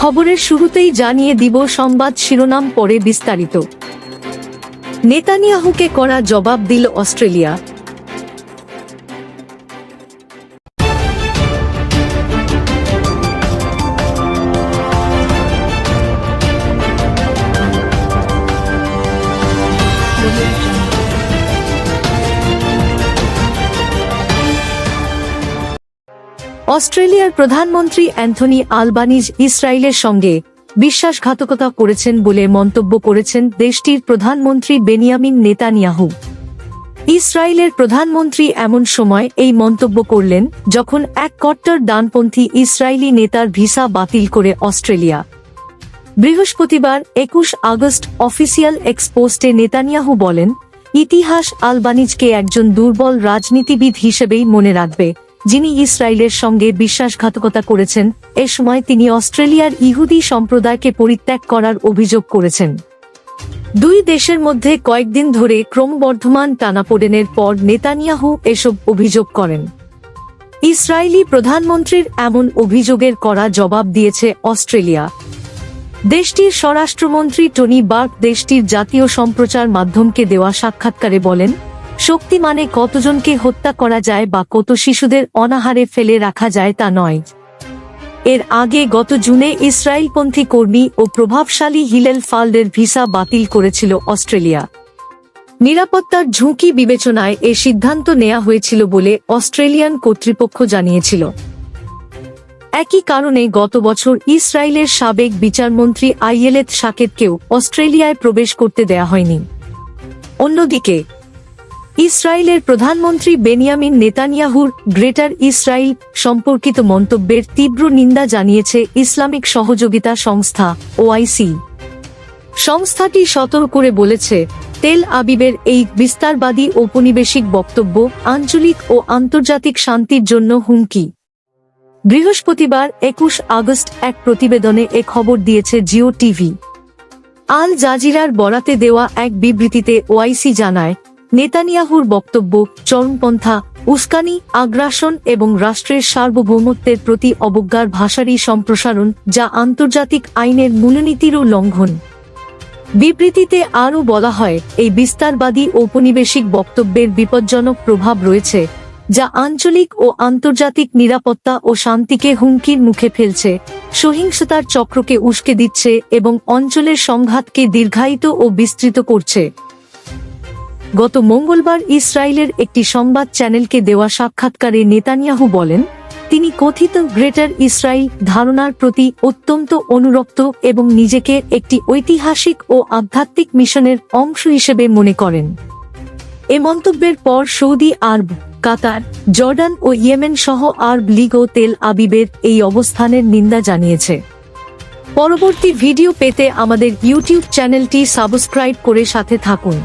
খবরের শুরুতেই জানিয়ে দিব সংবাদ শিরোনাম পরে বিস্তারিত। নেতানিয়াহুকে করা জবাব দিল অস্ট্রেলিয়া। অস্ট্রেলিয়ার প্রধানমন্ত্রী অ্যান্থনি আলবানিজ ইসরায়েলের সঙ্গে বিশ্বাসঘাতকতা করেছেন বলে মন্তব্য করেছেন দেশটির প্রধানমন্ত্রী বেনিয়ামিন নেতানিয়াহু। ইসরায়েলের প্রধানমন্ত্রী এমন সময় এই মন্তব্য করলেন যখন এক কট্টর ডানপন্থী ইসরায়েলি নেতার ভিসা বাতিল করে অস্ট্রেলিয়া। বৃহস্পতিবার একুশ আগস্ট অফিসিয়াল এক্সপোস্টে নেতানিয়াহু বলেন, ইতিহাস আলবানিজকে একজন দুর্বল রাজনীতিবিদ হিসেবেই মনে রাখবে। যিনি ইসরায়েলের সঙ্গে বিশ্বাসঘাতকতা করেছেন, এ সময় তিনি অস্ট্রেলিয়ার ইহুদি সম্প্রদায়কে পরিত্যাগ করার অভিযোগ করেছেন। দুই দেশের মধ্যে কয়েকদিন ধরে ক্রমবর্ধমান টানাপোড়েনের পর নেতানিয়াহু এসব অভিযোগ করেন। ইসরায়েলি প্রধানমন্ত্রীর এমন অভিযোগের করা জবাব দিয়েছে অস্ট্রেলিয়া। দেশটির স্বরাষ্ট্রমন্ত্রী টনি বার্ক দেশটির জাতীয় সম্প্রচার মাধ্যমকে দেওয়া সাক্ষাৎকারে বলেন শক্তি মানে কতজনকে হত্যা করা যায় বা কত শিশুদের অনাহারে ফেলে রাখা যায় তা নয়। এর আগে গত জুনে ইসরায়েলপন্থী কর্মী ও প্রভাবশালী হিলেল ফাল্ডের ভিসা বাতিল করেছিল অস্ট্রেলিয়া। নিরাপত্তার ঝুঁকি বিবেচনায় এ সিদ্ধান্ত নেওয়া হয়েছিল বলে অস্ট্রেলিয়ান কর্তৃপক্ষ জানিয়েছিল। একই কারণে গত বছর ইসরায়েলের সাবেক বিচারমন্ত্রী আইয়েলেত সাকেতকেও অস্ট্রেলিয়ায় প্রবেশ করতে দেয়া হয়নি। অন্যদিকে ইসরায়েলের প্রধানমন্ত্রী বেনিয়ামিন নেতানিয়াহুর গ্রেটার ইসরায়েল সম্পর্কিত মন্তব্যের তীব্র নিন্দা জানিয়েছে ইসলামিক সহযোগিতা সংস্থা ওআইসি। সংস্থাটি সতর্ক করে বলেছে, তেল আবিবের এই বিস্তারবাদী ঔপনিবেশিক বক্তব্য আঞ্চলিক ও আন্তর্জাতিক শান্তির জন্য হুমকি। বৃহস্পতিবার একুশ আগস্ট এক প্রতিবেদনে এ খবর দিয়েছে জিও টিভি। আল জাজিরার বরাতে দেওয়া এক বিবৃতিতে ওআইসি জানায় নেতানিয়াহুর বক্তব্য, চরমপন্থা, উস্কানি, আগ্রাসন এবং রাষ্ট্রের সার্বভৌমত্বের প্রতি অবজ্ঞার ভাষারই সম্প্রসারণ যা আন্তর্জাতিক আইনের মূলনীতিরও লঙ্ঘন। বিবৃতিতে আরও বলা হয়, এই বিস্তারবাদী ঔপনিবেশিক বক্তব্যের বিপজ্জনক প্রভাব রয়েছে, যা আঞ্চলিক ও আন্তর্জাতিক নিরাপত্তা ও শান্তিকে হুমকির মুখে ফেলছে, সহিংসতার চক্রকে উস্কে দিচ্ছে এবং অঞ্চলের সংঘাতকে দীর্ঘায়িত ও বিস্তৃত করছে। গত মঙ্গলবার ইসরায়েলের একটি সংবাদ চ্যানেলকে দেওয়া সাক্ষাৎকারে নেতানিয়াহু বলেন, তিনি কথিত গ্রেটার ইসরায়েল ধারণার প্রতি অত্যন্ত অনুরক্ত এবং নিজেকে একটি ঐতিহাসিক ও আধ্যাত্মিক মিশনের অংশ হিসেবে মনে করেন। এ মন্তব্যের পর সৌদি আরব, কাতার, জর্ডান ও ইয়েমেন সহ আরব লীগ ও তেল আবিবের এই অবস্থানের নিন্দা জানিয়েছে। পরবর্তী ভিডিও পেতে আমাদের ইউটিউব চ্যানেলটি সাবস্ক্রাইব করে সাথে থাকুন।